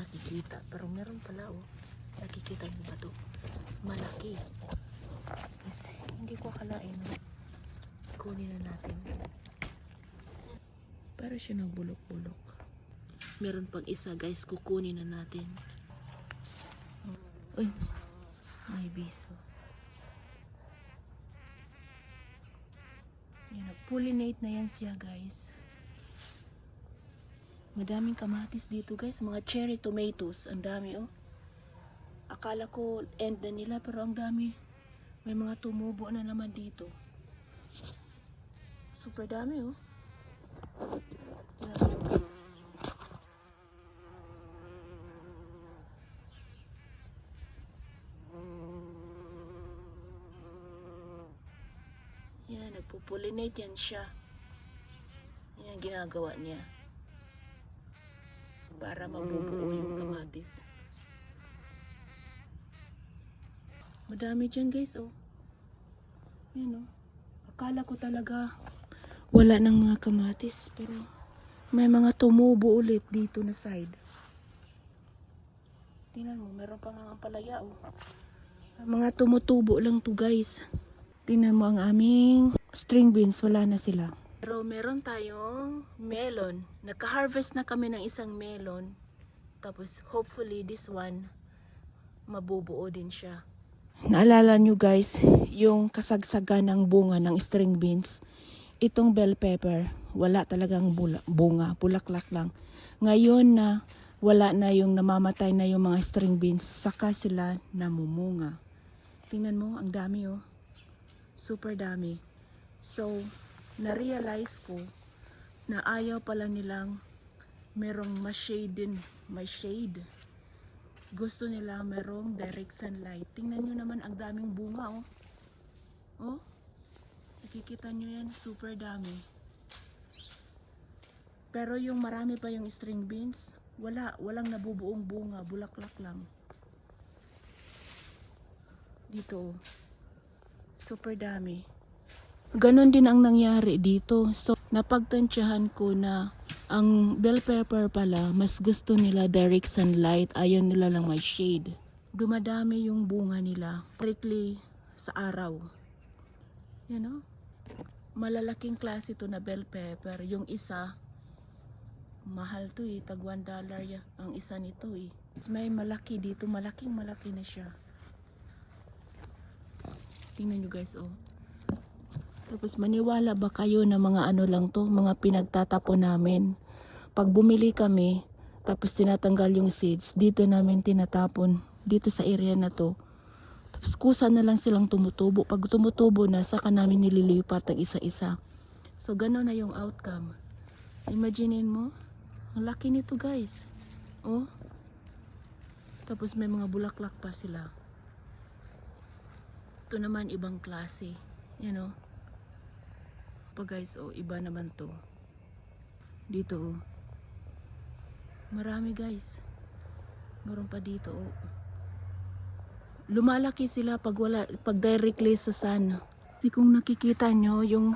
makikita. Pero meron pala oh. Nakikita niyo ba to? Malaki. Yes, hindi ko akalain. Kunin na natin. Para siya nagbulok-bulok. Meron pang isa guys, kukunin na natin. Uy, may biso. Yan, nag-pollinate na yan siya guys. Madaming kamatis dito guys, mga cherry tomatoes, ang dami oh. Akala ko end na nila pero ang dami. May mga tumubo na naman dito. Super dami oh. Niyo, guys. Yan, nagpo-pollinate yan siya. Yan ang ginagawa niya. Para mabubuo yung kamatis. Madami dyan guys, oh. Yan, oh. Akala ko talaga wala ng mga kamatis, pero may mga tumubo ulit dito na side. Tingnan mo, meron pa nga ang palaya, oh. Mga tumutubo lang to guys. Tingnan mo ang aming string beans, wala na sila. Pero meron tayong melon. Nagka-harvest na kami ng isang melon. Tapos hopefully this one, mabubuo din siya. Naalala nyo guys, yung kasagsagan ng bunga ng string beans. Itong bell pepper, wala talagang bula, bunga, bulaklak lang. Ngayon na wala na yung namamatay na yung mga string beans, saka sila namumunga. Tingnan mo, ang dami oh. Super dami. So, na-realize ko na ayaw pala nilang merong ma-shade din, may shade. Gusto nila merong direct sunlight. Tingnan nyo naman ang daming bunga oh. Oh, nakikita nyo yan, super dami. Pero yung marami pa yung string beans, wala, walang nabubuong bunga, bulaklak lang. Dito, oh. super dami. Ganon din ang nangyari dito. So, napagtansyahan ko na ang bell pepper pala, mas gusto nila direct sunlight, ayaw nila lang may shade. Dumadami yung bunga nila, strictly sa araw. You know? Malalaking klase to na bell pepper. Yung isa, mahal to eh, tag 1 dollar ya, ang isa nito eh. May malaki dito, malaking malaki na siya. Tingnan nyo guys, oh. Tapos maniwala ba kayo na mga ano lang to, mga pinagtatapon namin. Pag bumili kami, tapos tinatanggal yung seeds, dito namin tinatapon, dito sa area na to. Tapos kusa na lang silang tumutubo. Pag tumutubo na, saka namin nililipat ang isa-isa. So, gano'n na yung outcome. Imaginin mo, ang laki nito guys. Oh. Tapos may mga bulaklak pa sila. Ito naman ibang klase. You know? Pa guys, oh, iba naman to. Dito, oh. Marami guys. Meron pa dito, oh. Lumalaki sila pag wala, pag directly sa sun. Kasi kung nakikita nyo, yung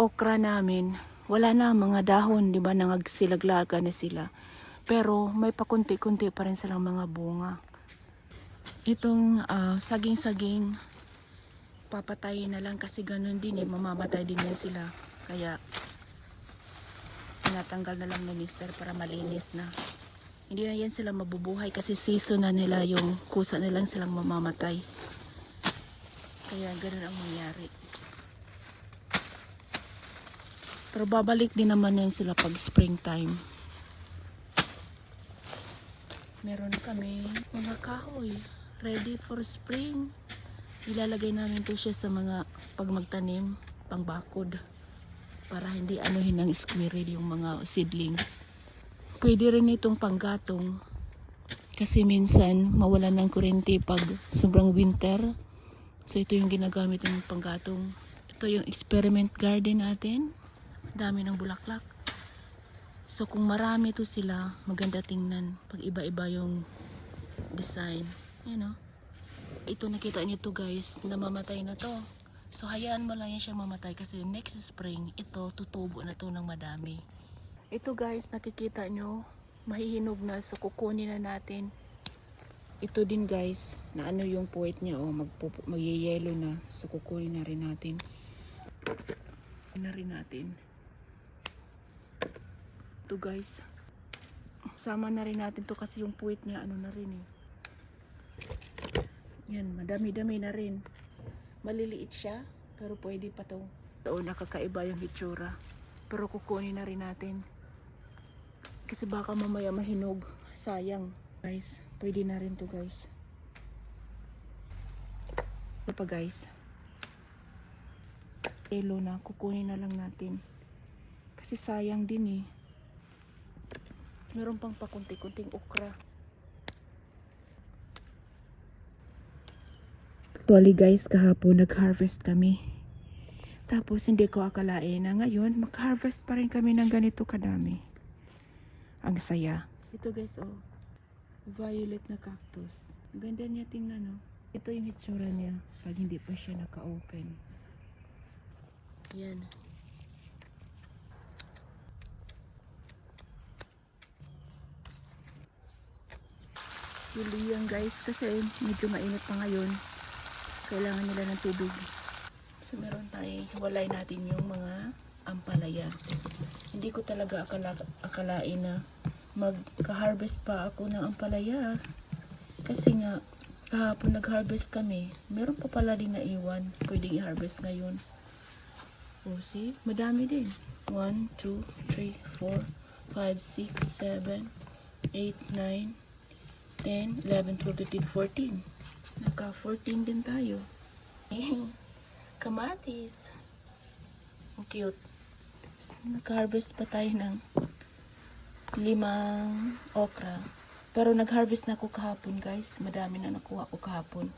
okra namin, wala na mga dahon, di ba, nangagsilaglaga na sila. Pero may pakunti-kunti pa rin silang mga bunga. Itong ah, saging-saging, papatayin na lang kasi ganun din eh, mamamatay din yan sila. Kaya, tinatanggal na lang ni mister para malinis na. Hindi na yan sila mabubuhay kasi season na nila yung kusa na lang silang mamamatay. Kaya ganun ang mangyari. Pero babalik din naman yan sila pag springtime. Meron kami mga kahoy ready for spring. Ilalagay namin to siya sa mga pag magtanim, pang bakod. Para hindi anuhin ng squirrel yung mga seedlings. Pwede rin itong panggatong. Kasi minsan mawalan ng kuryente pag sobrang winter. So ito yung ginagamit ng panggatong. Ito yung experiment garden natin. Dami ng bulaklak. So kung marami to sila, maganda tingnan. Pag iba-iba yung design. Yan o. Ito nakita niyo to guys, namamatay na to. So hayaan mo lang yan siya mamatay kasi next spring, ito tutubo na to ng madami. Ito guys, nakikita nyo, mahihinog na so kukunin na natin. Ito din guys, na ano yung puwet niya oh, magyeyelo na. So kukunin na rin natin. na rin natin. Ito guys. Sama na rin natin to kasi yung puwet niya ano na rin eh. Yan, madami-dami na rin. Maliliit siya, pero pwede pa to. Oo, nakakaiba yung hitsura. Pero kukunin na rin natin. Kasi baka mamaya mahinog. Sayang. Guys, pwede na rin to guys. Ito pa guys. Elo na, kukunin na lang natin. Kasi sayang din eh. Meron pang pakunti-kunting okra. Actually guys, kahapon nag-harvest kami. Tapos hindi ko akalain na ngayon mag-harvest pa rin kami ng ganito kadami. Ang saya. Ito guys oh. Violet na cactus. Ganda niya tingnan oh. Ito yung hitsura niya pag hindi pa siya naka-open. Yan. Pili yan guys kasi medyo mainit pa ngayon. Kailangan nila ng tubig. So meron tayo, walay natin yung mga ampalaya. Hindi ko talaga akala, akalain na magka-harvest pa ako ng ampalaya. Kasi nga, kahapon nag-harvest kami. Meron pa pala din na iwan. Pwedeng i-harvest ngayon. O see, madami din. 1, 2, 3, 4, 5, 6, 7, 8, 9, 10, 11, 12, 13, 14. Naka 14 din tayo. Kamatis. Ang cute. Nag-harvest pa tayo ng limang okra. Pero nag-harvest na ako kahapon guys. Madami na nakuha ko kahapon.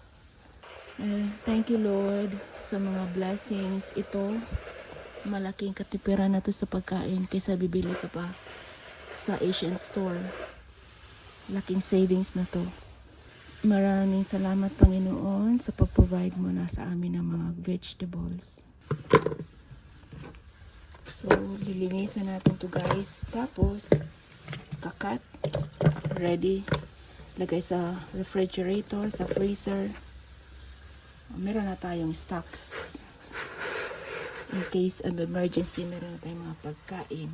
Eh, thank you Lord sa mga blessings. Ito, malaking katipiran na to sa pagkain kaysa bibili ka pa sa Asian store. Laking savings na to. Maraming salamat Panginoon sa pag-provide mo na sa amin ng mga vegetables. So, lilinisan natin to guys. Tapos, kakat. Ready. Lagay sa refrigerator, sa freezer. Meron na tayong stocks. In case of emergency, meron na tayong mga pagkain.